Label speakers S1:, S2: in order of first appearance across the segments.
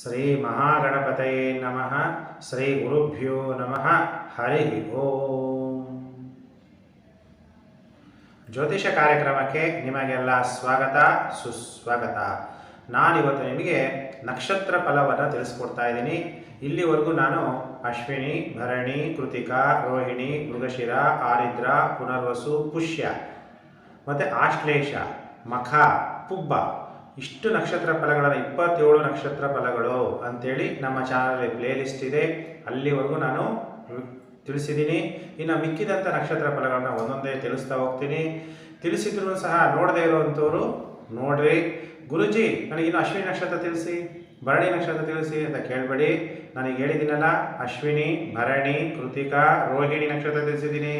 S1: ಶ್ರೀ ಮಹಾಗಣಪತಯೇ ನಮಃ ಶ್ರೀ ಗುರುಭ್ಯೋ ನಮಃ ಹರಿ ಓಂ ಜ್ಯೋತಿಷ ಕಾರ್ಯಕ್ರಮಕ್ಕೆ ನಿಮಗೆಲ್ಲ ಸ್ವಾಗತ, ಸುಸ್ವಾಗತ. ನಾನಿವತ್ತು ನಿಮಗೆ ನಕ್ಷತ್ರ ಫಲವನ್ನು ತಿಳಿಸ್ಕೊಡ್ತಾ ಇದ್ದೀನಿ. ಇಲ್ಲಿವರೆಗೂ ನಾನು ಅಶ್ವಿನಿ, ಭರಣಿ, ಕೃತಿಕಾ, ರೋಹಿಣಿ, ಮೃಗಶಿರ, ಆರಿದ್ರ, ಪುನರ್ವಸು, ಪುಷ್ಯ. ಮತ್ತು ಆಶ್ಲೇಷ, ಮಖ, ಪುಬ್ಬ. ಇಷ್ಟು ನಕ್ಷತ್ರ ಫಲಗಳನ್ನು, ಇಪ್ಪತ್ತೇಳು ನಕ್ಷತ್ರ ಫಲಗಳು ಅಂಥೇಳಿ ನಮ್ಮ ಚಾನಲಲ್ಲಿ ಪ್ಲೇಲಿಸ್ಟ್ ಇದೆ. ಅಲ್ಲಿವರೆಗೂ ನಾನು ತಿಳಿಸಿದ್ದೀನಿ ಇನ್ನು ಮಿಕ್ಕಿದಂಥ ನಕ್ಷತ್ರ ಫಲಗಳನ್ನು ಒಂದೊಂದೇ ತಿಳಿಸ್ತಾ ಹೋಗ್ತೀನಿ. ತಿಳಿಸಿದ್ರು ಸಹ ನೋಡದೇ ಇರುವಂಥವ್ರು ನೋಡ್ರಿ. ಗುರುಜಿ ನನಗಿನ್ನು ಅಶ್ವಿನಿ ನಕ್ಷತ್ರ ತಿಳಿಸಿ, ಭರಣಿ ನಕ್ಷತ್ರ ತಿಳಿಸಿ ಅಂತ ಕೇಳಬೇಡಿ. ನನಗೆ ಹೇಳಿದ್ದೀನಲ್ಲ, ಅಶ್ವಿನಿ, ಭರಣಿ, ಕೃತಿಕಾ, ರೋಹಿಣಿ ನಕ್ಷತ್ರ ತಿಳಿಸಿದ್ದೀನಿ,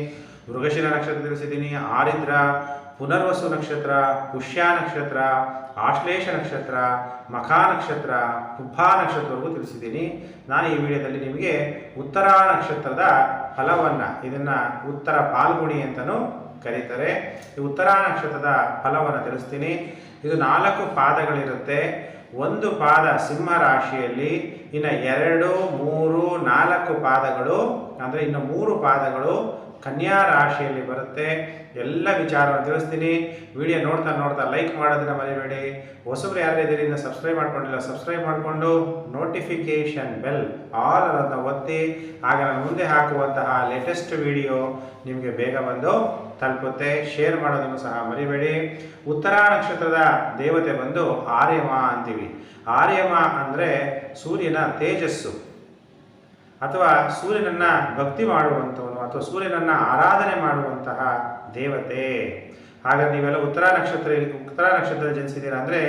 S1: ಮೃಗಶಿರ ನಕ್ಷತ್ರ ತಿಳಿಸಿದ್ದೀನಿ, ಆರಿದ್ರ ಪುನರ್ವಸು ನಕ್ಷತ್ರ ಪುಷ್ಯ ನಕ್ಷತ್ರ, ಆಶ್ಲೇಷ ನಕ್ಷತ್ರ, ಮಖ ನಕ್ಷತ್ರ ಪುಬ್ಬಾ ನಕ್ಷತ್ರವರೆಗೂ ತಿಳಿಸಿದ್ದೀನಿ. ನಾನು ಈ ವಿಡಿಯೋದಲ್ಲಿ ನಿಮಗೆ ಉತ್ತರ ನಕ್ಷತ್ರದ ಫಲವನ್ನು, ಇದನ್ನು ಉತ್ತರ ಪಾಲ್ಗುಣಿ ಅಂತಲೂ ಕರೀತಾರೆ. ಈ ಉತ್ತರ ನಕ್ಷತ್ರದ ಫಲವನ್ನು ತಿಳಿಸ್ತೀನಿ. ಇದು ನಾಲ್ಕು ಪಾದಗಳಿರುತ್ತೆ. ಒಂದು ಪಾದ ಸಿಂಹ ರಾಶಿಯಲ್ಲಿ, ಇನ್ನು ಎರಡು, ಮೂರು, ನಾಲ್ಕು ಪಾದಗಳು, ಅಂದರೆ ಇನ್ನು ಮೂರು ಪಾದಗಳು ಕನ್ಯಾ ರಾಶಿಯಲ್ಲಿ ಬರುತ್ತೆ. ಎಲ್ಲ ವಿಚಾರವನ್ನು ತಿಳಿಸ್ತೀನಿ. ವಿಡಿಯೋ ನೋಡ್ತಾ ನೋಡ್ತಾ ಲೈಕ್ ಮಾಡೋದನ್ನ ಮರಿಬೇಡಿ. ಹೊಸಬ್ರು ಯಾರಿದ್ದೀರಿ ಇನ್ನು ಸಬ್ಸ್ಕ್ರೈಬ್ ಮಾಡ್ಕೊಂಡಿಲ್ಲ ಸಬ್ಸ್ಕ್ರೈಬ್ ಮಾಡಿಕೊಂಡು ನೋಟಿಫಿಕೇಷನ್ ಬೆಲ್ ಆಲ್ ಅನ್ನೋದನ್ನ ಒತ್ತಿ. ಆಗ ನಾನು ಮುಂದೆ ಹಾಕುವಂತಹ ಲೇಟೆಸ್ಟ್ ವಿಡಿಯೋ ನಿಮಗೆ ಬೇಗ ಬಂದು ತಲುಪುತ್ತೆ. ಶೇರ್ ಮಾಡೋದನ್ನು ಸಹ ಮರಿಬೇಡಿ. ಉತ್ತರ ನಕ್ಷತ್ರದ ದೇವತೆ ಬಂದು ಆರ್ಯಮ ಅಂತೀವಿ. ಆರ್ಯಮ ಅಂದರೆ ಸೂರ್ಯನ ತೇಜಸ್ಸು. ಅಥವಾ ಸೂರ್ಯನನ್ನ ಭಕ್ತಿ ಮಾಡುವಂಥವನು ಅಥವಾ ಸೂರ್ಯನನ್ನ ಆರಾಧನೆ ಮಾಡುವಂತಹ ದೇವತೆ. ಹಾಗಾದ್ರೆ ನೀವೆಲ್ಲ ಉತ್ತರ ನಕ್ಷತ್ರ ಉತ್ತರ ನಕ್ಷತ್ರ ಜನಿಸಿದ್ದೀರಾ ಅಂದರೆ,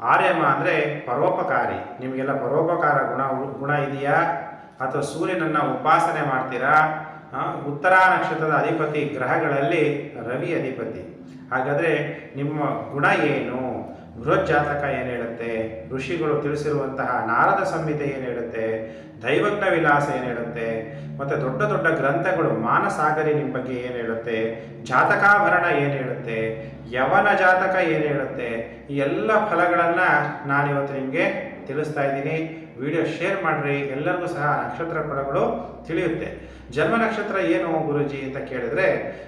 S1: ಆರ್ಯಮ ಅಂದರೆ ಪರೋಪಕಾರಿ. ನಿಮಗೆಲ್ಲ ಪರೋಪಕಾರ ಗುಣ ಗುಣ ಇದೆಯಾ? ಅಥವಾ ಸೂರ್ಯನನ್ನ ಉಪಾಸನೆ ಮಾಡ್ತೀರಾ? ಉತ್ತರ ನಕ್ಷತ್ರದ ಅಧಿಪತಿ ಗ್ರಹಗಳಲ್ಲಿ ರವಿ ಅಧಿಪತಿ. ಹಾಗಾದರೆ ನಿಮ್ಮ ಗುಣ ಏನು? ಬೃಹತ್ ಜಾತಕ ಏನು ಹೇಳುತ್ತೆ? ಋಷಿಗಳು ತಿಳಿಸಿರುವಂತಹ ನಾರದ ಸಂಹಿತೆ ಏನು ಹೇಳುತ್ತೆ? ದೈವಜ್ಞ ವಿಲಾಸ ಏನು ಹೇಳುತ್ತೆ? ಮತ್ತು ದೊಡ್ಡ ದೊಡ್ಡ ಗ್ರಂಥಗಳು ಮಾನಸಾಗರಿ ನಿಮ್ಮ ಬಗ್ಗೆ ಏನು ಹೇಳುತ್ತೆ? ಜಾತಕಾಭರಣ ಏನು ಹೇಳುತ್ತೆ? ಯವನ ಜಾತಕ ಏನು ಹೇಳುತ್ತೆ? ಈ ಎಲ್ಲ ಫಲಗಳನ್ನು ನಾನಿವತ್ತು ನಿಮಗೆ ತಿಳಿಸ್ತಾ ಇದ್ದೀನಿ. ವಿಡಿಯೋ ಶೇರ್ ಮಾಡಿರಿ. ಎಲ್ಲರಿಗೂ ಸಹ ನಕ್ಷತ್ರ ಫಲಗಳು ತಿಳಿಯುತ್ತೆ. ಜನ್ಮ ನಕ್ಷತ್ರ ಏನು ಗುರುಜಿ ಅಂತ ಕೇಳಿದ್ರೆ,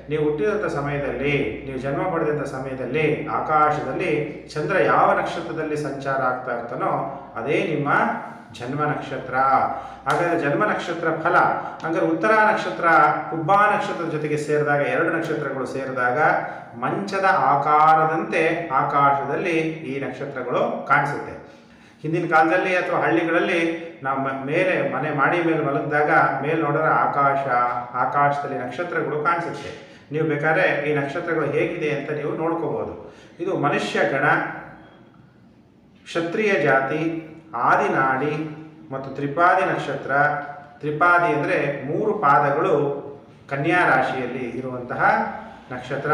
S1: ನೀವು ಹುಟ್ಟಿದಂಥ ಸಮಯದಲ್ಲಿ, ನೀವು ಜನ್ಮ ಪಡೆದಂಥ ಸಮಯದಲ್ಲಿ, ಆಕಾಶದಲ್ಲಿ ಚಂದ್ರ ಯಾವ ನಕ್ಷತ್ರದಲ್ಲಿ ಸಂಚಾರ ಆಗ್ತಾ ಇರ್ತಾನೋ ಅದೇ ನಿಮ್ಮ ಜನ್ಮ ನಕ್ಷತ್ರ. ಹಾಗಾದ್ರೆ ಜನ್ಮ ನಕ್ಷತ್ರ ಫಲ. ಹಂಗಾರೆ ಉತ್ತರ ನಕ್ಷತ್ರ ಕುಬ್ಬಾ ನಕ್ಷತ್ರದ ಜೊತೆಗೆ ಸೇರಿದಾಗ, ಎರಡು ನಕ್ಷತ್ರಗಳು ಸೇರಿದಾಗ ಮಂಚದ ಆಕಾರದಂತೆ ಆಕಾಶದಲ್ಲಿ ಈ ನಕ್ಷತ್ರಗಳು ಕಾಣಿಸುತ್ತೆ. ಹಿಂದಿನ ಕಾಲದಲ್ಲಿ ಅಥವಾ ಹಳ್ಳಿಗಳಲ್ಲಿ ನಾವು ಮೇಲೆ ಮನೆ ಮಾಡಿ ಮೇಲೆ ಮಲಗಿದಾಗ ಮೇಲೆ ನೋಡಿದ್ರೆ ಆಕಾಶ, ಆಕಾಶದಲ್ಲಿ ನಕ್ಷತ್ರಗಳು ಕಾಣಿಸುತ್ತೆ. ನೀವು ಬೇಕಾದ್ರೆ ಈ ನಕ್ಷತ್ರಗಳು ಹೇಗಿದೆ ಅಂತ ನೀವು ನೋಡ್ಕೋಬೋದು. ಇದು ಮನುಷ್ಯ ಗಣ, ಕ್ಷತ್ರಿಯ ಜಾತಿ, ಆದಿನಾಡಿ ಮತ್ತು ತ್ರಿಪಾದಿ ನಕ್ಷತ್ರ. ತ್ರಿಪಾದಿ ಅಂದರೆ ಮೂರು ಪಾದಗಳು ಕನ್ಯಾ ರಾಶಿಯಲ್ಲಿ ಇರುವಂತಹ ನಕ್ಷತ್ರ.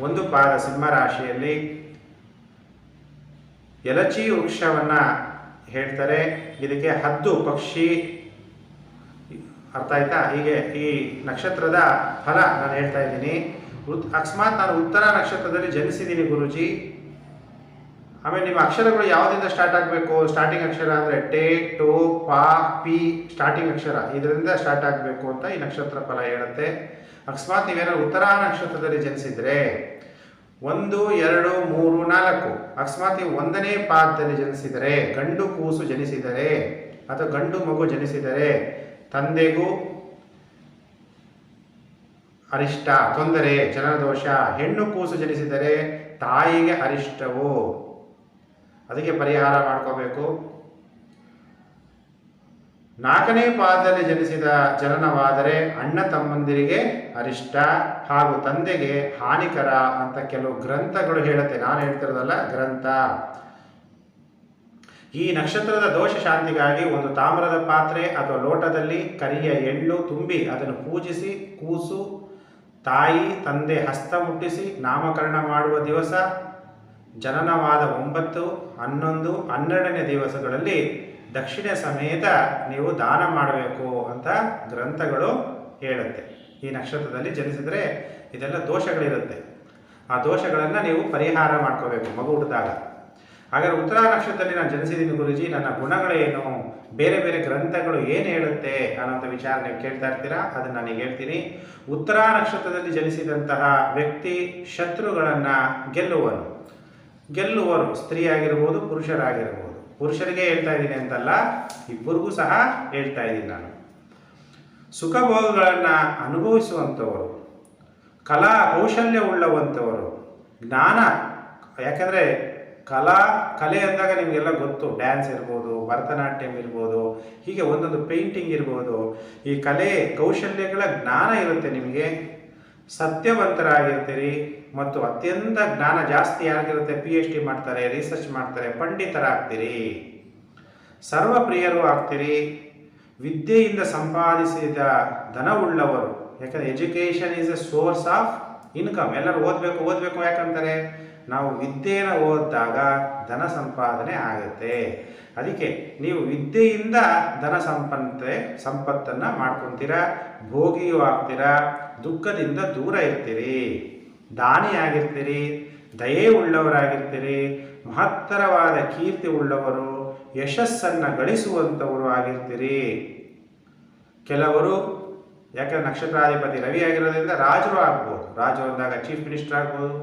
S1: ಒಂದು ಪಾದ ಸಿಂಹ ರಾಶಿಯಲ್ಲಿ ಎಲಚಿ ವೃಕ್ಷವನ್ನ ಹೇಳ್ತಾರೆ. ಇದಕ್ಕೆ ಹದ್ದು ಪಕ್ಷಿ. ಅರ್ಥ ಆಯ್ತಾ? ಹೀಗೆ ಈ ನಕ್ಷತ್ರದ ಫಲ ನಾನು ಹೇಳ್ತಾ ಇದ್ದೀನಿ. ಅಕಸ್ಮಾತ್ ನಾನು ಉತ್ತರ ನಕ್ಷತ್ರದಲ್ಲಿ ಜನಿಸಿದ್ದೀನಿ ಗುರುಜಿ. ಆಮೇಲೆ ನಿಮ್ಮ ಅಕ್ಷರಗಳು ಯಾವುದರಿಂದ ಸ್ಟಾರ್ಟ್ ಆಗಬೇಕು? ಸ್ಟಾರ್ಟಿಂಗ್ ಅಕ್ಷರ ಅಂದರೆ ಟೇ, ಟೋ, ಪಾ, ಪಿ, ಸ್ಟಾರ್ಟಿಂಗ್ ಅಕ್ಷರ. ಇದರಿಂದ ಸ್ಟಾರ್ಟ್ ಆಗಬೇಕು ಅಂತ ಈ ನಕ್ಷತ್ರ ಫಲ ಹೇಳುತ್ತೆ. ಅಕಸ್ಮಾತ್ ನೀವೇನಾದ್ರು ಉತ್ತರ ನಕ್ಷತ್ರದಲ್ಲಿ ಜನಿಸಿದ್ರೆ ಒಂದು, ಎರಡು, ಮೂರು, ನಾಲ್ಕು. ಅಕಸ್ಮಾತ್ ಒಂದನೇ ಪಾದದಲ್ಲಿ ಜನಿಸಿದರೆ, ಗಂಡು ಕೂಸು ಜನಿಸಿದರೆ, ಅಥವಾ ಗಂಡು ಮಗು ಜನಿಸಿದರೆ, ತಂದೆಗೂ ಅರಿಷ್ಟ, ತೊಂದರೆ ಜನನದೋಷ ಹೆಣ್ಣು ಕೂಸು ಜನಿಸಿದರೆ ತಾಯಿಗೆ ಅರಿಷ್ಟವು? ಅದಕ್ಕೆ ಪರಿಹಾರ ಮಾಡ್ಕೋಬೇಕು. ನಾಲ್ಕನೇ ಪಾದದಲ್ಲಿ ಜನಿಸಿದ ಜನನವಾದರೆ ಅಣ್ಣ ತಮ್ಮಂದಿರಿಗೆ ಅರಿಷ್ಟ ಹಾಗೂ ತಂದೆಗೆ ಹಾನಿಕರ ಅಂತ ಕೆಲವು ಗ್ರಂಥಗಳು ಹೇಳುತ್ತೆ. ನಾನು ಹೇಳ್ತಿರೋದಲ್ಲ ಗ್ರಂಥ. ಈ ನಕ್ಷತ್ರದ ದೋಷ ಶಾಂತಿಗಾಗಿ ಒಂದು ತಾಮ್ರದ ಪಾತ್ರೆ ಅಥವಾ ಲೋಟದಲ್ಲಿ ಕರಿಯ ಎಳ್ಳು ತುಂಬಿ ಅದನ್ನು ಪೂಜಿಸಿ, ಕೂಸು, ತಾಯಿ, ತಂದೆ ಹಸ್ತ ಮುಟ್ಟಿಸಿ, ನಾಮಕರಣ ಮಾಡುವ ದಿವಸ ಜನನವಾದ ಒಂಬತ್ತು, ಹನ್ನೊಂದು, ಹನ್ನೆರಡನೇ ದಿವಸಗಳಲ್ಲಿ ದಕ್ಷಿಣ ಸಮೇತ ನೀವು ದಾನ ಮಾಡಬೇಕು ಅಂತ ಗ್ರಂಥಗಳು ಹೇಳುತ್ತೆ. ಈ ನಕ್ಷತ್ರದಲ್ಲಿ ಜನಿಸಿದರೆ ಇದೆಲ್ಲ ದೋಷಗಳಿರುತ್ತೆ. ಆ ದೋಷಗಳನ್ನು ನೀವು ಪರಿಹಾರ ಮಾಡ್ಕೋಬೇಕು, ಮಗು ಹುಟ್ಟಿದಾಗ. ಹಾಗಾದ್ರೆ ಉತ್ತರ ನಕ್ಷತ್ರದಲ್ಲಿ ನಾನು ಜನಿಸಿದ್ದೀನಿ ಗುರುಜಿ, ನನ್ನ ಗುಣಗಳೇನು? ಬೇರೆ ಬೇರೆ ಗ್ರಂಥಗಳು ಏನು ಹೇಳುತ್ತೆ ಅನ್ನೋಂಥ ವಿಚಾರ ನೀವು ಕೇಳ್ತಾ ಇರ್ತೀರಾ? ಅದನ್ನು ನಾನು ಹೇಳ್ತೀನಿ. ಉತ್ತರ ನಕ್ಷತ್ರದಲ್ಲಿ ಜನಿಸಿದಂತಹ ವ್ಯಕ್ತಿ ಶತ್ರುಗಳನ್ನು ಗೆಲ್ಲುವನು. ಗೆಲ್ಲುವರು ಸ್ತ್ರೀ ಆಗಿರ್ಬೋದು ಪುರುಷರಾಗಿರ್ಬೋದು. ಪುರುಷರಿಗೆ ಹೇಳ್ತಾ ಇದ್ದೀನಿ ಅಂತಲ್ಲ, ಇಬ್ಬರಿಗೂ ಸಹ ಹೇಳ್ತಾ ಇದ್ದೀನಿ ನಾನು. ಸುಖ ಭೋಗಗಳನ್ನು ಅನುಭವಿಸುವಂಥವರು, ಕಲಾ ಕೌಶಲ್ಯ ಉಳ್ಳವಂಥವರು, ಜ್ಞಾನ, ಯಾಕೆಂದರೆ ಕಲಾ, ಕಲೆ ಅಂದಾಗ ನಿಮಗೆಲ್ಲ ಗೊತ್ತು. ಡ್ಯಾನ್ಸ್ ಇರ್ಬೋದು, ಭರತನಾಟ್ಯಂ ಇರ್ಬೋದು, ಹೀಗೆ ಒಂದೊಂದು ಪೇಂಟಿಂಗ್ ಇರ್ಬೋದು. ಈ ಕಲೆ ಕೌಶಲ್ಯಗಳ ಜ್ಞಾನ ಇರುತ್ತೆ ನಿಮಗೆ. ಸತ್ಯವಂತರಾಗಿರ್ತೀರಿ ಮತ್ತು ಅತ್ಯಂತ ಜ್ಞಾನ ಜಾಸ್ತಿ ಯಾರಿಗಿರುತ್ತೆ ಪಿ ಎಚ್ ಡಿ ಮಾಡ್ತಾರೆ ರಿಸರ್ಚ್ ಮಾಡ್ತಾರೆ, ಪಂಡಿತರಾಗ್ತೀರಿ. ಸರ್ವಪ್ರಿಯರು ಆಗ್ತೀರಿ. ವಿದ್ಯೆಯಿಂದ ಸಂಪಾದಿಸಿದ ಧನವುಳ್ಳವರು, ಯಾಕಂದರೆ education is a source of income ಎಲ್ಲರೂ ಓದಬೇಕು ಓದಬೇಕು ಯಾಕಂತಾರೆ? ನಾವು ವಿದ್ಯೆಯನ್ನು ಓದಿದಾಗ ಧನ ಸಂಪಾದನೆ ಆಗುತ್ತೆ. ಅದಕ್ಕೆ ನೀವು ವಿದ್ಯೆಯಿಂದ ಧನ ಸಂಪನ್ನೆ ಸಂಪತ್ತನ್ನು ಮಾಡ್ಕೊತೀರಾ? ಭೋಗಿಯೂ ಆಗ್ತೀರಾ? ದುಃಖದಿಂದ ದೂರ ಇರ್ತೀರಿ. ದಾನಿಯಾಗಿರ್ತೀರಿ ದಯೆ ಉಳ್ಳವರಾಗಿರ್ತೀರಿ ಮಹತ್ತರವಾದ ಕೀರ್ತಿ ಉಳ್ಳವರು, ಯಶಸ್ಸನ್ನು ಗಳಿಸುವಂಥವರು ಆಗಿರ್ತೀರಿ. ಕೆಲವರು, ಯಾಕಂದ್ರೆ ನಕ್ಷತ್ರಾಧಿಪತಿ ರವಿ ಆಗಿರೋದ್ರಿಂದ ರಾಜರು ಆಗ್ಬೋದು. ರಾಜರು ಅಂದಾಗ ಚೀಫ್ ಮಿನಿಸ್ಟರ್ ಆಗ್ಬೋದು,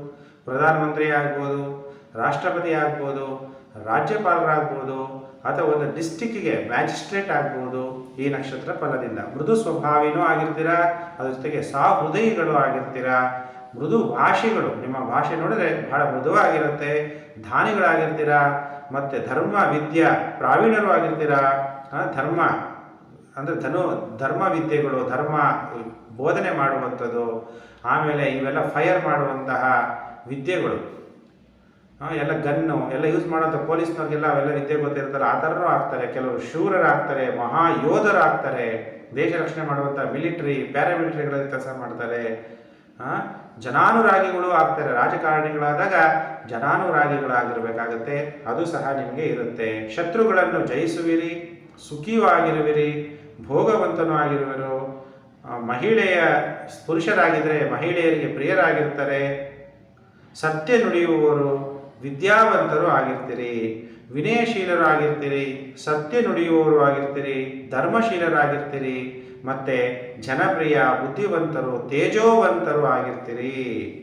S1: ಪ್ರಧಾನಮಂತ್ರಿ ಆಗ್ಬೋದು, ರಾಷ್ಟ್ರಪತಿ ಆಗ್ಬೋದು ರಾಜ್ಯಪಾಲರಾಗ್ಬೋದು ಅಥವಾ ಒಂದು ಡಿಸ್ಟಿಕ್ಕಿಗೆ ಮ್ಯಾಜಿಸ್ಟ್ರೇಟ್ ಆಗ್ಬೋದು ಈ ನಕ್ಷತ್ರ ಫಲದಿಂದ. ಮೃದು ಸ್ವಭಾವಿನೂ ಆಗಿರ್ತೀರಾ, ಅದ್ರ ಜೊತೆಗೆ ಸಾಹೃದಯಿಗಳು ಆಗಿರ್ತೀರಾ ಮೃದು ಭಾಷೆಗಳು. ನಿಮ್ಮ ಭಾಷೆ ನೋಡಿದ್ರೆ ಬಹಳ ಮೃದುವಾಗಿರುತ್ತೆ. ಧಾನಿಗಳಾಗಿರ್ತೀರಾ ಮತ್ತು ಧರ್ಮ, ವಿದ್ಯಾ ಪ್ರಾವೀಣರು ಆಗಿರ್ತೀರಾ ಧರ್ಮ, ಅಂದರೆ ಧನು, ಧರ್ಮ ವಿದ್ಯೆಗಳು, ಧರ್ಮ ಬೋಧನೆ ಮಾಡುವಂಥದ್ದು, ಆಮೇಲೆ ಇವೆಲ್ಲ ಫೈರ್ ಮಾಡುವಂತಹ ವಿದ್ಯೆಗಳು. ಎಲ್ಲ ಗನ್ನು, ಎಲ್ಲ ಯೂಸ್ ಮಾಡೋಂಥ ಪೊಲೀಸ್ನವ್ರಿಗೆಲ್ಲ ಅವೆಲ್ಲ ವಿದ್ಯೆ ಗೊತ್ತಿರ್ತಾರೆ ಆ ಥರನೂ ಆಗ್ತಾರೆ. ಕೆಲವರು ಶೂರರಾಗ್ತಾರೆ ಮಹಾ ಯೋಧರಾಗ್ತಾರೆ ದೇಶ ರಕ್ಷಣೆ ಮಾಡುವಂಥ ಮಿಲಿಟ್ರಿ, ಪ್ಯಾರಾಮಿಲಿಟ್ರಿಗಳಲ್ಲಿ ಕೆಲಸ ಮಾಡ್ತಾರೆ. ಜನಾನುರಾಗಿಗಳು ಆಗ್ತಾರೆ. ರಾಜಕಾರಣಿಗಳಾದಾಗ ಜನಾನುರಾಗಿಗಳಾಗಿರ್ಬೇಕಾಗತ್ತೆ. ಅದು ಸಹ ನಿಮಗೆ ಇರುತ್ತೆ. ಶತ್ರುಗಳನ್ನು ಜಯಿಸುವಿರಿ ಸುಖಿಯೂ ಆಗಿರುವಿರಿ ಭೋಗವಂತನೂ ಆಗಿರುವರು ಮಹಿಳೆಯ ಪುರುಷರಾಗಿದ್ದರೆ ಮಹಿಳೆಯರಿಗೆ ಪ್ರಿಯರಾಗಿರ್ತಾರೆ. ಸತ್ಯ ನುಡಿಯುವವರು, ವಿದ್ಯಾವಂತರು ಆಗಿರ್ತೀರಿ. ವಿನಯಶೀಲರು ಆಗಿರ್ತೀರಿ. ಸತ್ಯ ನುಡಿಯುವವರು ಆಗಿರ್ತೀರಿ. ಧರ್ಮಶೀಲರಾಗಿರ್ತೀರಿ. ಮತ್ತೆ ಜನಪ್ರಿಯ, ಬುದ್ಧಿವಂತರು, ತೇಜೋವಂತರು ಆಗಿರ್ತೀರಿ.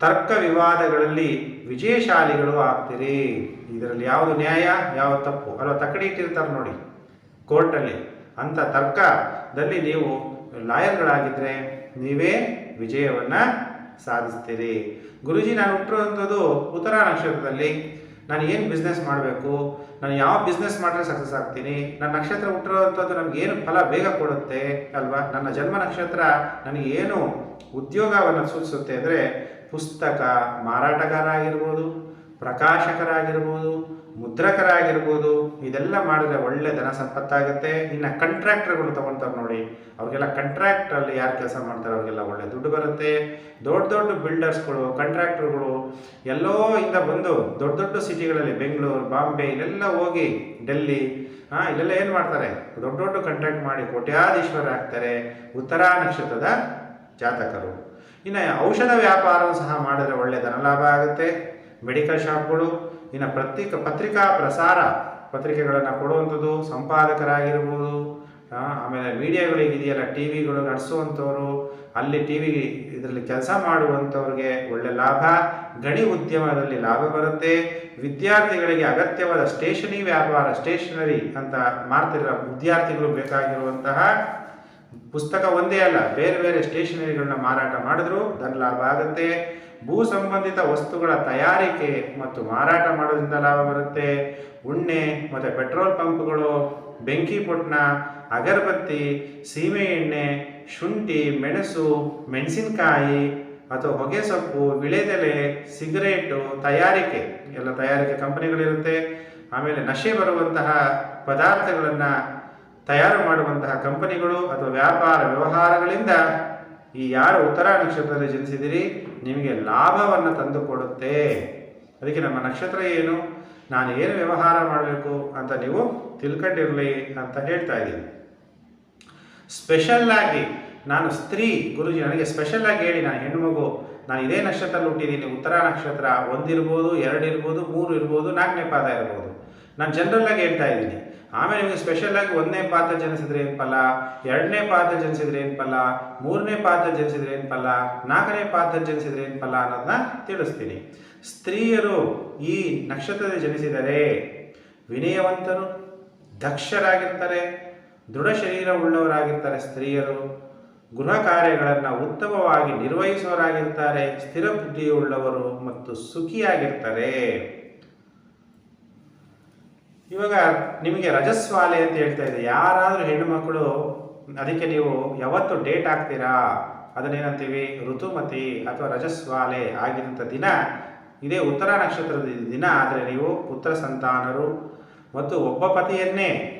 S1: ತರ್ಕ ವಿವಾದಗಳಲ್ಲಿ ವಿಜಯಶಾಲಿಗಳು ಆಗ್ತೀರಿ. ಇದರಲ್ಲಿ ಯಾವುದು ನ್ಯಾಯ ಯಾವ ತಪ್ಪು? ಅಲ್ವಾ? ತಕ್ಕಡಿ ಇಟ್ಟಿರ್ತಾರೆ ನೋಡಿ ಕೋರ್ಟಲ್ಲಿ. ಅಂಥ ತರ್ಕದಲ್ಲಿ ನೀವು ಲಾಯರ್ಗಳಾಗಿದ್ದರೆ ನೀವೇ ವಿಜಯವನ್ನು ಸಾಧಿಸ್ತೀರಿ. ಗುರುಜಿ, ನಾನು ಹುಟ್ಟಿರುವಂಥದ್ದು ಉತ್ತರ ನಕ್ಷತ್ರದಲ್ಲಿ. ನಾನು ಏನು ಬಿಸ್ನೆಸ್ ಮಾಡಬೇಕು? ನಾನು ಯಾವ ಬಿಸ್ನೆಸ್ ಮಾಡಿದ್ರೆ ಸಕ್ಸಸ್ ಆಗ್ತೀನಿ? ನನ್ನ ನಕ್ಷತ್ರ ಹುಟ್ಟಿರುವಂಥದ್ದು ನಮ್ಗೆ ಏನು ಫಲ ಬೇಗ ಕೊಡುತ್ತೆ ಅಲ್ವಾ? ನನ್ನ ಜನ್ಮ ನಕ್ಷತ್ರ ನನಗೆ ಏನು ಉದ್ಯೋಗವನ್ನು ಸೂಚಿಸುತ್ತೆ ಅಂದರೆ ಪುಸ್ತಕ ಮಾರಾಟಗಾರ ಆಗಿರ್ಬೋದು ಪ್ರಕಾಶಕರಾಗಿರ್ಬೋದು ಮುದ್ರಕರಾಗಿರ್ಬೋದು, ಇದೆಲ್ಲ ಮಾಡಿದ್ರೆ ಒಳ್ಳೆ ಧನ ಸಂಪತ್ತಾಗುತ್ತೆ. ಇನ್ನು ಕಂಟ್ರಾಕ್ಟರ್ಗಳು ತೊಗೊತಾರೆ ನೋಡಿ, ಅವ್ರಿಗೆಲ್ಲ ಕಂಟ್ರಾಕ್ಟ್ರಲ್ಲಿ ಯಾರು ಕೆಲಸ ಮಾಡ್ತಾರೆ ಅವ್ರಿಗೆಲ್ಲ ಒಳ್ಳೆ ದುಡ್ಡು ಬರುತ್ತೆ. ದೊಡ್ಡ ದೊಡ್ಡ ಬಿಲ್ಡರ್ಸ್ಗಳು ಕಂಟ್ರಾಕ್ಟರ್ಗಳು ಎಲ್ಲೋ ಇಂದ ಬಂದು ದೊಡ್ಡ ದೊಡ್ಡ ಸಿಟಿಗಳಲ್ಲಿ ಬೆಂಗಳೂರು, ಬಾಂಬೆ, ಇಲ್ಲೆಲ್ಲ ಹೋಗಿ ಡೆಲ್ಲಿ, ಹಾಂ, ಇಲ್ಲೆಲ್ಲ ಏನು ಮಾಡ್ತಾರೆ? ದೊಡ್ಡ ದೊಡ್ಡ ಕಂಟ್ರಾಕ್ಟ್ ಮಾಡಿ ಕೋಟ್ಯಾಧೀಶ್ವರ ಆಗ್ತಾರೆ ಉತ್ತರ ನಕ್ಷತ್ರದ ಜಾತಕರು. ಇನ್ನು ಔಷಧ ವ್ಯಾಪಾರ ಸಹ ಮಾಡಿದ್ರೆ ಒಳ್ಳೆ ಧನಲಾಭ ಆಗುತ್ತೆ. ಮೆಡಿಕಲ್ ಶಾಪ್ಗಳು ಇನ್ನು ಪ್ರತ್ಯೇಕ ಪತ್ರಿಕಾ ಪ್ರಸಾರ ಪತ್ರಿಕೆಗಳನ್ನು ಕೊಡುವಂಥದ್ದು ಸಂಪಾದಕರಾಗಿರ್ಬೋದು ಆಮೇಲೆ ಮೀಡಿಯಾಗಳಿಗೆ ಇದೆಯಲ್ಲ ಟಿ ವಿಗಳು ನಡೆಸುವಂಥವ್ರು, ಅಲ್ಲಿ ಟಿ ವಿ ಇದರಲ್ಲಿ ಕೆಲಸ ಮಾಡುವಂಥವ್ರಿಗೆ ಒಳ್ಳೆ ಲಾಭ, ಗಣಿ ಉದ್ಯಮದಲ್ಲಿ ಲಾಭ ಬರುತ್ತೆ. ವಿದ್ಯಾರ್ಥಿಗಳಿಗೆ ಅಗತ್ಯವಾದ ಸ್ಟೇಷನರಿ ವ್ಯಾಪಾರ, ಸ್ಟೇಷನರಿ ಅಂತ ಮಾಡ್ತಿರೋ ವಿದ್ಯಾರ್ಥಿಗಳು ಬೇಕಾಗಿರುವಂತಹ ಪುಸ್ತಕ ಒಂದೇ ಅಲ್ಲ, ಬೇರೆ ಬೇರೆ ಸ್ಟೇಷನರಿಗಳನ್ನ ಮಾರಾಟ ಮಾಡಿದ್ರು ಧನ ಲಾಭ ಆಗುತ್ತೆ. ಭೂ ಸಂಬಂಧಿತ ವಸ್ತುಗಳ ತಯಾರಿಕೆ ಮತ್ತು ಮಾರಾಟ ಮಾಡೋದ್ರಿಂದ ಲಾಭ ಬರುತ್ತೆ. ಉಣ್ಣೆ ಮತ್ತು ಪೆಟ್ರೋಲ್ ಪಂಪ್ಗಳು, ಬೆಂಕಿ ಪೊಟ್ಣ ಅಗರಬತ್ತಿ, ಸೀಮೆ ಎಣ್ಣೆ, ಶುಂಠಿ, ಮೆಣಸು, ಮೆಣಸಿನಕಾಯಿ ಅಥವಾ ಹೊಗೆ ಸೊಪ್ಪು, ವಿಳೆದೆಲೆ, ಸಿಗರೇಟು, ತಯಾರಿಕೆ. ಎಲ್ಲ ತಯಾರಿಕೆ ಕಂಪನಿಗಳಿರುತ್ತೆ. ಆಮೇಲೆ ನಶೆ ಬರುವಂತಹ ಪದಾರ್ಥಗಳನ್ನು ತಯಾರು ಮಾಡುವಂತಹ ಕಂಪನಿಗಳು ಅಥವಾ ವ್ಯಾಪಾರ ವ್ಯವಹಾರಗಳಿಂದ ಈ ಯಾರು ಉತ್ತರ ನಕ್ಷತ್ರದಲ್ಲಿ ಜನಿಸಿದಿರಿ, ನಿಮಗೆ ಲಾಭವನ್ನು ತಂದುಕೊಡುತ್ತೆ. ಅದಕ್ಕೆ ನಮ್ಮ ನಕ್ಷತ್ರ ಏನು? ನಾನು ಏನು ವ್ಯವಹಾರ ಮಾಡಬೇಕು ಅಂತ ನೀವು ತಿಳ್ಕೊಂಡಿರಲಿ ಅಂತ ಹೇಳ್ತಾ ಇದ್ದೀನಿ. ಸ್ಪೆಷಲ್ ಆಗಿ ನಾನು ಸ್ತ್ರೀ, ಗುರುಜಿ, ನನಗೆ ಸ್ಪೆಷಲ್ ಆಗಿ ಹೇಳಿ, ನಾನು ಹೆಣ್ಣು ಮಗು, ನಾನು ಇದೇ ನಕ್ಷತ್ರದಲ್ಲಿ ಹುಟ್ಟಿದ್ದೀನಿ ಉತ್ತರ ನಕ್ಷತ್ರ ಒಂದಿರ್ಬೋದು ಎರಡು ಇರ್ಬೋದು ಮೂರು ಇರ್ಬೋದು, ನಾಲ್ಕನೇ ಪಾದ ಇರ್ಬೋದು. ನಾನು ಜನರಲ್ ಆಗಿ ಹೇಳ್ತಾ ಇದ್ದೀನಿ. ಆಮೇಲೆ ನಿಮಗೆ ಸ್ಪೆಷಲ್ ಆಗಿ ಒಂದನೇ ಪಾತ್ರ ಜನಿಸಿದ್ರೆ ಏನು ಫಲ? ಎರಡನೇ ಪಾತ್ರ ಜನಿಸಿದ್ರೆ ಏನು ಫಲ? ಮೂರನೇ ಪಾತ್ರ ಜನಿಸಿದ್ರೆ ಏನು ಫಲ? ನಾಲ್ಕನೇ ಪಾತ್ರ ಜನಿಸಿದ್ರೆ ಏನು ಫಲ ಅನ್ನೋದನ್ನ ತಿಳಿಸ್ತೀನಿ. ಸ್ತ್ರೀಯರು ಈ ನಕ್ಷತ್ರದಲ್ಲಿ ಜನಿಸಿದರೆ ವಿನಯವಂತರು, ದಕ್ಷರಾಗಿರ್ತಾರೆ, ದೃಢ ಶರೀರ ಉಳ್ಳವರಾಗಿರ್ತಾರೆ ಸ್ತ್ರೀಯರು, ಗೃಹ ಕಾರ್ಯಗಳನ್ನು ಉತ್ತಮವಾಗಿ ನಿರ್ವಹಿಸುವವರಾಗಿರ್ತಾರೆ, ಸ್ಥಿರ ಬುದ್ಧಿಯುಳ್ಳವರು ಮತ್ತು ಸುಖಿಯಾಗಿರ್ತಾರೆ. ಇವಾಗ ನಿಮಗೆ ರಜಸ್ವಾಲೆ ಅಂತ ಹೇಳ್ತಾ ಇದೆ. ಯಾರಾದರೂ ಹೆಣ್ಣುಮಕ್ಕಳು ಅದಕ್ಕೆ ನೀವು ಯಾವತ್ತು ಡೇಟ್ ಹಾಕ್ತೀರಾ? ಅದನ್ನೇನಂತೀವಿ? ಋತುಮತಿ ಅಥವಾ ರಜಸ್ವಾಲೆ ಆಗಿದಂಥ ದಿನ. ಇದೇ ಉತ್ತರ ನಕ್ಷತ್ರದ ದಿನ. ಆದರೆ ನೀವು ಪುತ್ರ ಸಂತಾನರು ಮತ್ತು ಒಬ್ಬ ಪತಿಯನ್ನೇ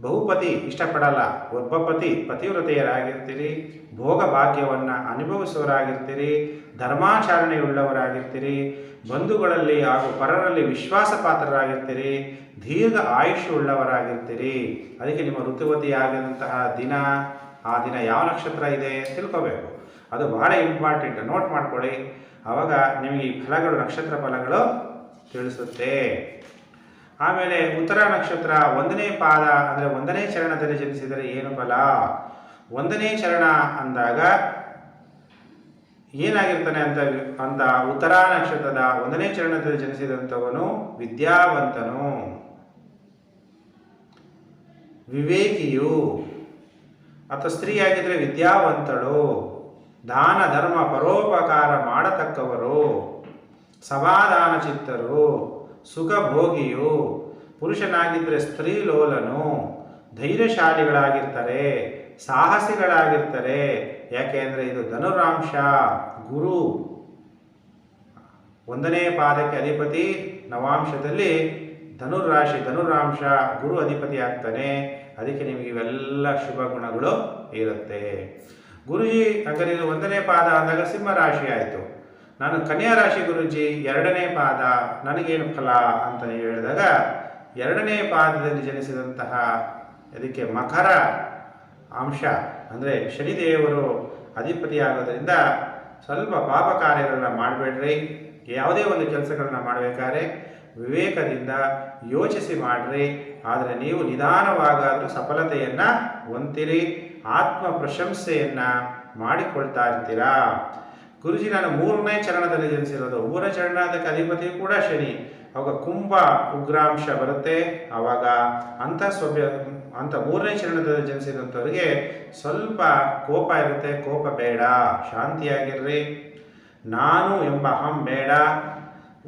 S1: ಬಹುಪತಿ ಇಷ್ಟಪಡಲ್ಲ. ಒಬ್ಬ ಪತಿ ಪತಿವ್ರತೆಯರಾಗಿರ್ತೀರಿ, ಭೋಗ ಭಾಗ್ಯವನ್ನು ಅನುಭವಿಸುವರಾಗಿರ್ತೀರಿ ಧರ್ಮಾಚರಣೆಯುಳ್ಳವರಾಗಿರ್ತೀರಿ, ಬಂಧುಗಳಲ್ಲಿ ಹಾಗೂ ಪರರಲ್ಲಿ ವಿಶ್ವಾಸ ಪಾತ್ರರಾಗಿರ್ತೀರಿ ದೀರ್ಘ ಆಯುಷ್ಯ ಉಳ್ಳವರಾಗಿರ್ತೀರಿ. ಅದಕ್ಕೆ ನಿಮ್ಮ ಋತುವತಿಯಾದಂತಹ ದಿನ, ಆ ದಿನ ಯಾವ ನಕ್ಷತ್ರ ಇದೆ ತಿಳ್ಕೋಬೇಕು. ಅದು ಬಹಳ ಇಂಪಾರ್ಟೆಂಟ್ ನೋಟ್ ಮಾಡ್ಕೊಳ್ಳಿ. ಆವಾಗ ನಿಮಗೆ ಈ ಫಲಗಳು, ನಕ್ಷತ್ರ ಫಲಗಳು ತಿಳಿಸುತ್ತೆ. ಆಮೇಲೆ ಉತ್ತರ ನಕ್ಷತ್ರ ಒಂದನೇ ಪಾದ ಅಂದರೆ ಒಂದನೇ ಚರಣದಲ್ಲಿ ಜನಿಸಿದರೆ ಏನು ಫಲ? ಒಂದನೇ ಚರಣ ಅಂದಾಗ ಏನಾಗಿರ್ತಾನೆ ಅಂತ ಅಂತ ಉತ್ತರ ನಕ್ಷತ್ರದ ಒಂದನೇ ಚರಣದಲ್ಲಿ ಜನಿಸಿದಂಥವನು ವಿದ್ಯಾವಂತನು. ವಿವೇಕಿಯು ಅಥವಾ ಸ್ತ್ರೀಯಾಗಿದ್ದರೆ ವಿದ್ಯಾವಂತಳು. ದಾನ ಧರ್ಮ ಪರೋಪಕಾರ ಮಾಡತಕ್ಕವರು. ಸಮಾಧಾನ ಚಿತ್ತರು ಸುಖಭೋಗಿಯು ಪುರುಷನಾಗಿದ್ದರೆ ಸ್ತ್ರೀಲೋಲನು ಧೈರ್ಯಶಾಲಿಗಳಾಗಿರ್ತಾರೆ, ಸಾಹಸಿಗಳಾಗಿರ್ತಾರೆ. ಯಾಕೆಂದರೆ ಇದು ಧನುರಾಂಶ ಗುರು. ಒಂದನೇ ಪಾದಕ್ಕೆ ಅಧಿಪತಿ, ನವಾಂಶದಲ್ಲಿ ಧನುರಾಶಿ ಧನುರಾಂಶ ಗುರು ಅಧಿಪತಿ ಆಗ್ತಾನೆ. ಅದಕ್ಕೆ ನಿಮಗೆ ಇವೆಲ್ಲ ಶುಭ ಗುಣಗಳು ಇರುತ್ತೆ. ಗುರುಜಿ ಹಾಗಾದ್ರೆ ಒಂದನೇ ಪಾದ ಅಂದಾಗ ಸಿಂಹರಾಶಿ ಆಯಿತು. ನಾನು ಕನ್ಯಾ ರಾಶಿ ಗುರುಜಿ ಎರಡನೇ ಪಾದ ನನಗೇನು ಫಲ ಅಂತ ಹೇಳಿದಾಗ ಎರಡನೇ ಪಾದದಲ್ಲಿ ಜನಿಸಿದಂತಹ ಇದಕ್ಕೆ ಮಕರ ಅಂಶ, ಅಂದರೆ ಶನಿದೇವರು ಅಧಿಪತಿ ಆಗೋದ್ರಿಂದ ಸ್ವಲ್ಪ ಪಾಪ ಕಾರ್ಯಗಳನ್ನ ಮಾಡಬೇಡ್ರಿ, ಯಾವುದೇ ಒಂದು ಕೆಲಸಗಳನ್ನ ಮಾಡಬೇಕಾದ್ರೆ ವಿವೇಕದಿಂದ ಯೋಚಿಸಿ ಮಾಡ್ರಿ, ಆದರೆ ನೀವು ನಿಧಾನವಾಗಾದರೂ ಸಫಲತೆಯನ್ನು ಹೊಂದಿರಿ ಆತ್ಮ ಪ್ರಶಂಸೆಯನ್ನು ಮಾಡಿಕೊಳ್ತಾ ಇರ್ತೀರಾ? ಗುರುಜಿ, ನಾನು ಮೂರನೇ ಚರಣದಲ್ಲಿ ಜನಿಸಿರೋದು. ಮೂರನೇ ಚರಣದ ಅಧಿಪತಿ ಕೂಡ ಶನಿ. ಅವಾಗ ಕುಂಭ, ಉಗ್ರಾಂಶ ಬರುತ್ತೆ. ಆವಾಗ ಅಂಥ ಸ್ವಭ್ಯ ಅಂಥ ಮೂರನೇ ಚರಣದಲ್ಲಿ ಜನಿಸಿದಂಥವ್ರಿಗೆ ಸ್ವಲ್ಪ ಕೋಪ ಇರುತ್ತೆ. ಕೋಪ ಬೇಡ, ಶಾಂತಿಯಾಗಿರ್ರಿ. ನಾನು ಎಂಬ ಅಹಂ ಬೇಡ.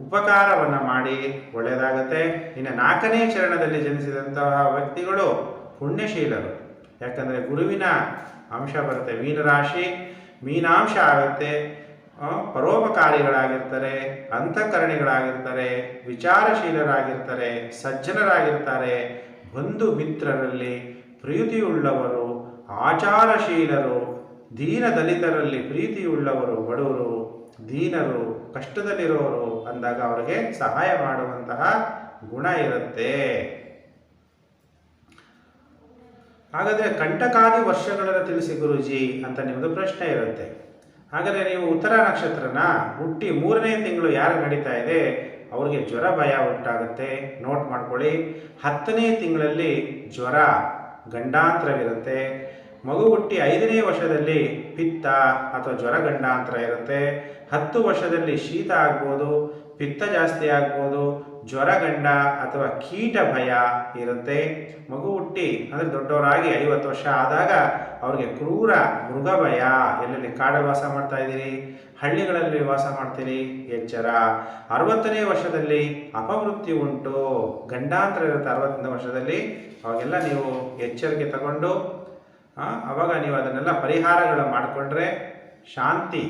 S1: ಉಪಕಾರವನ್ನು ಮಾಡಿ, ಒಳ್ಳೆಯದಾಗುತ್ತೆ. ಇನ್ನು ನಾಲ್ಕನೇ ಚರಣದಲ್ಲಿ ಜನಿಸಿದಂತಹ ವ್ಯಕ್ತಿಗಳು ಪುಣ್ಯಶೀಲರು. ಯಾಕಂದರೆ ಗುರುವಿನ ಅಂಶ ಬರುತ್ತೆ. ಮೀನರಾಶಿ, ಮೀನಾಂಶ ಆಗುತ್ತೆ. ಪರೋಪಕಾರಿಗಳಾಗಿರ್ತಾರೆ, ಅಂತಃಕರಣಿಗಳಾಗಿರ್ತಾರೆ, ವಿಚಾರಶೀಲರಾಗಿರ್ತಾರೆ, ಸಜ್ಜನರಾಗಿರ್ತಾರೆ, ಬಂಧು ಮಿತ್ರರಲ್ಲಿ ಪ್ರೀತಿಯುಳ್ಳವರು, ಆಚಾರಶೀಲರು, ದೀನ ದಲಿತರಲ್ಲಿ ಪ್ರೀತಿಯುಳ್ಳವರು, ಬಡವರು, ದೀನರು, ಕಷ್ಟದಲ್ಲಿರೋರು ಅಂದಾಗ ಅವರಿಗೆ ಸಹಾಯ ಮಾಡುವಂತಹ ಗುಣ ಇರುತ್ತೆ. ಹಾಗಾದರೆ ಕಂಟಕಾದಿ ವರ್ಷಗಳನ್ನು ತಿಳಿಸಿ ಗುರುಜಿ ಅಂತ ನಿಮ್ಮದು ಪ್ರಶ್ನೆ ಇರುತ್ತೆ. ಹಾಗಾದರೆ ನೀವು ಉತ್ತರ ನಕ್ಷತ್ರನ ಹುಟ್ಟಿ ಮೂರನೇ ತಿಂಗಳು ಯಾರು ನಡೀತಾ ಇದೆ? ಅವರಿಗೆ ಜ್ವರ ಭಯ ಉಂಟಾಗುತ್ತೆ. ನೋಟ್ ಮಾಡ್ಕೊಳ್ಳಿ. ಹತ್ತನೇ ತಿಂಗಳಲ್ಲಿ ಜ್ವರ ಗಂಡಾಂತರವಿರುತ್ತೆ. ಮಗು ಹುಟ್ಟಿ ಐದನೇ ವರ್ಷದಲ್ಲಿ ಪಿತ್ತ ಅಥವಾ ಜ್ವರ ಗಂಡಾಂತರ ಇರುತ್ತೆ. ಹತ್ತು ವರ್ಷದಲ್ಲಿ ಶೀತ ಆಗ್ಬೋದು, ಪಿತ್ತ ಜಾಸ್ತಿ ಆಗ್ಬೋದು ಜ್ವರಗಂಡ ಅಥವಾ ಕೀಟ ಭಯ ಇರುತ್ತೆ. ಮಗು ಹುಟ್ಟಿ ಅಂದರೆ ದೊಡ್ಡವರಾಗಿ ಐವತ್ತು ವರ್ಷ ಆದಾಗ ಅವ್ರಿಗೆ ಕ್ರೂರ ಮೃಗ ಭಯ. ಎಲ್ಲೆಲ್ಲಿ ಕಾಡ ವಾಸ ಮಾಡ್ತಾ ಇದ್ದೀರಿ? ಹಳ್ಳಿಗಳಲ್ಲಿ ವಾಸ ಮಾಡ್ತೀರಿ? ಎಚ್ಚರ. ಅರವತ್ತನೇ ವರ್ಷದಲ್ಲಿ ಅಪಮೃತ್ಯು ಉಂಟು. ಗಂಡಾಂತರ ಇರುತ್ತೆ ಅರವತ್ತನೇ ವರ್ಷದಲ್ಲಿ. ಅವಾಗೆಲ್ಲ ನೀವು ಎಚ್ಚರಿಕೆ ತಗೊಂಡು ಅವಾಗ ನೀವು ಅದನ್ನೆಲ್ಲ ಪರಿಹಾರಗಳು ಮಾಡಿಕೊಂಡ್ರೆ ಶಾಂತಿ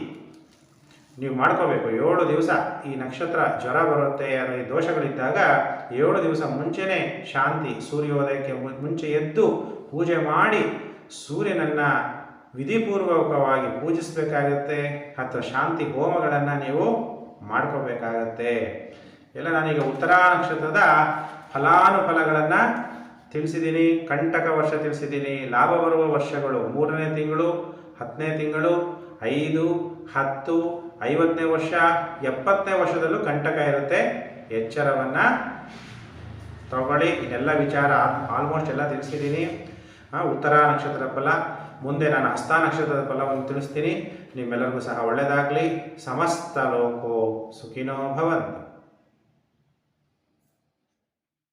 S1: ನೀವು ಮಾಡ್ಕೋಬೇಕು. ಏಳು ದಿವಸ ಈ ನಕ್ಷತ್ರ ಜ್ವರ ಬರುತ್ತೆ ಅನ್ನೋ ಈ ದೋಷಗಳಿದ್ದಾಗ ಏಳು ದಿವಸ ಮುಂಚೆನೇ ಶಾಂತಿ, ಸೂರ್ಯೋದಯಕ್ಕೆ ಮುಂಚೆ ಎದ್ದು ಪೂಜೆ ಮಾಡಿ ಸೂರ್ಯನನ್ನು ವಿಧಿಪೂರ್ವಕವಾಗಿ ಪೂಜಿಸಬೇಕಾಗತ್ತೆ. ಅಥವಾ ಶಾಂತಿ ಹೋಮಗಳನ್ನು ನೀವು ಮಾಡ್ಕೋಬೇಕಾಗತ್ತೆ. ಎಲ್ಲ ನಾನೀಗ ಉತ್ತರ ನಕ್ಷತ್ರದ ಫಲಾನುಫಲಗಳನ್ನು ತಿಳಿಸಿದ್ದೀನಿ ಕಂಟಕ ವರ್ಷ ತಿಳಿಸಿದ್ದೀನಿ ಲಾಭ ಬರುವ ವರ್ಷಗಳು ಮೂರನೇ ತಿಂಗಳು, ಹತ್ತನೇ ತಿಂಗಳು, ಐದು, ಹತ್ತು ಐವತ್ತನೇ ವರ್ಷ, ಎಪ್ಪತ್ತನೇ ವರ್ಷದಲ್ಲೂ ಕಂಟಕ ಇರುತ್ತೆ. ಎಚ್ಚರವನ್ನು ತಗೊಳ್ಳಿ. ಇದೆಲ್ಲ ವಿಚಾರ ಆಲ್ಮೋಸ್ಟ್ ಎಲ್ಲ ತಿಳಿಸಿದ್ದೀನಿ. ಉತ್ತರ ನಕ್ಷತ್ರದ ಫಲ, ಮುಂದೆ ನಾನು ಹಸ್ತ ನಕ್ಷತ್ರದ ಫಲವನ್ನು ತಿಳಿಸ್ತೀನಿ. ನಿಮ್ಮೆಲ್ಲರಿಗೂ ಸಹ ಒಳ್ಳೆಯದಾಗಲಿ ಸಮಸ್ತ ಲೋಕೋ ಸುಖಿನೋ ಭವಂತು.